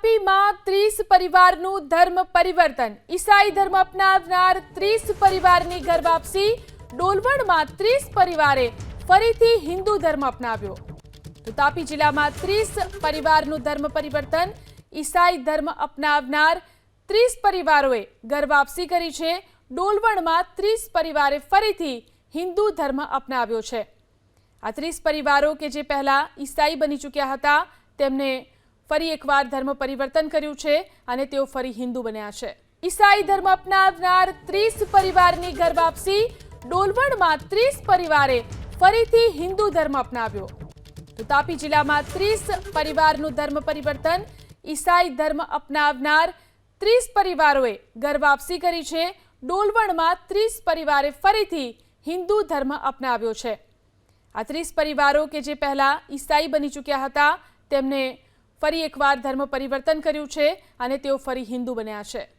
તાપીમાં ત્રીસ પરિવારનું ધર્મ પરિવર્તન. ઈસાઈ ધર્મ અપનાવનાર ત્રીસ પરિવારની ઘર વાપસી, ડોલવણમાં ત્રીસ પરિવારે ફરીથી હિન્દુ ધર્મ અપનાવ્યો. તો તાપી જિલ્લામાં ત્રીસ પરિવારનું ધર્મ પરિવર્તન, ઈસાઈ ધર્મ અપનાવનાર ત્રીસ પરિવારોએ ઘર વાપસી કરી છે, ડોલવણમાં ત્રીસ પરિવારે ફરીથી હિન્દુ ધર્મ અપનાવ્યો છે. આ ત્રીસ પરિવારો કે જે પહેલા ઈસાઈ બની ચૂક્યા હતા, તેમને ફરી એકવાર ધર્મ પરિવર્તન કર્યું છે અને તેઓ ફરી હિન્દુ બન્યા છે. ઈસાઈ ધર્મ અપનાવનાર ત્રીસ પરિવારની ઘર વાપસી ડોલવણમાં ત્રીસ પરિવારે ફરીથી હિન્દુ ધર્મ અપનાવ્યો. તો તાપી જિલ્લામાં ત્રીસ પરિવારનું ધર્મ પરિવર્તન ઈસાઈ ધર્મ અપનાવનાર ત્રીસ પરિવારોએ ઘર વાપસી કરી છે. ડોલવણમાં ત્રીસ પરિવારે ફરીથી હિન્દુ ધર્મ અપનાવ્યો છે. આ ત્રીસ પરિવારો કે જે પહેલાં ઈસાઈ બની ચૂક્યા હતા, તેમને ફરી એકવાર ધર્મ પરિવર્તન કર્યું છે અને તેઓ ફરી હિન્દુ બન્યા છે.